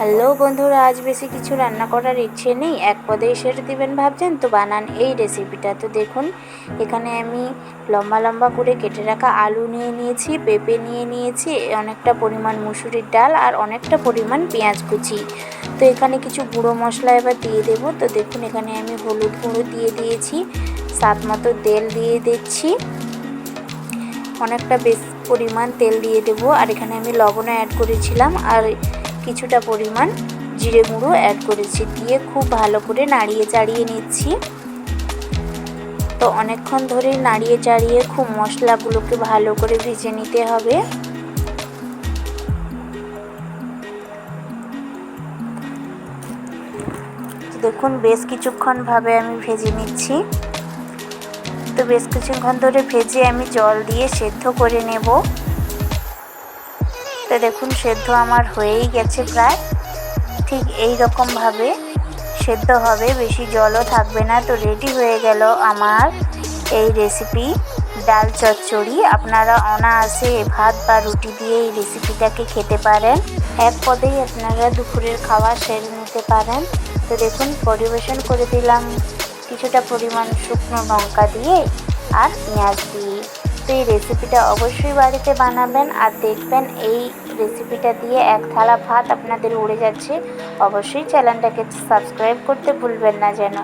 Hello বন্ধুরা, আজ বেশি কিছু রান্না করার ইচ্ছে নেই। এক পদেই সেরে দেবেন ভাবছেন, তো বানান এই রেসিপিটা তো দেখুন, এখানে আমি লম্বা লম্বা করে কেটে রাখা আলু নিয়ে নিয়েছি, পেঁপে নিয়ে নিয়েছি, অনেকটা পরিমাণ মুসুরির ডাল আর অনেকটা পরিমাণ পেঁয়াজ কুচি। তো এখানে কিছু গুঁড়ো মশলা এবার দিয়ে দেবো। তো দেখুন, এখানে আমি হলুদ গুঁড়ো দিয়ে দিয়েছি, স্বাদ মতো তেল দিয়ে দিচ্ছি। অনেকটা বেশ পরিমাণ তেল দিয়ে দেবো। আর এখানে আমি লবণও অ্যাড করেছিলাম। আর কিছুটা পরিমাণ জিরে গুঁড়ো অ্যাড করেছি। দিয়ে খুব ভালো করে নাড়িয়ে চাড়িয়ে নিচ্ছি। তো অনেকক্ষণ ধরে নাড়িয়ে চাড়িয়ে খুব মশলাগুলোকে ভালো করে ভেজে নিতে হবে। দেখুন, বেশ কিছুক্ষণ ভাবে আমি ভেজে নিচ্ছি। তো বেশ কিছুক্ষণ ধরে ভেজে আমি জল দিয়ে সেদ্ধ করে নেব। তো দেখুন, সেদ্ধ আমার হয়েই গেছে প্রায়। ঠিক এই রকমভাবে সেদ্ধ হবে, বেশি জলও থাকবে না। তো রেডি হয়ে গেল আমার এই রেসিপি ডাল চচ্চড়ি। আপনারা অনায়াসে ভাত বা রুটি দিয়ে এই রেসিপিটাকে খেতে পারেন। এক পদেই আপনারা দুপুরের খাওয়া সেরে নিতে পারেন। তো দেখুন, পরিবেশন করে দিলাম। কিছুটা পরিমাণ শুকনো লঙ্কা দিয়ে আর পেঁয়াজ দিয়ে। তো এই রেসিপিটা অবশ্যই বাড়িতে বানাবেন আর দেখবেন এই রেসিপিটা দিয়ে এক থালা ভাত আপনাদের উড়ে যাচ্ছে। অবশ্যই চ্যানেলটাকে সাবস্ক্রাইব করতে ভুলবেন না যেন।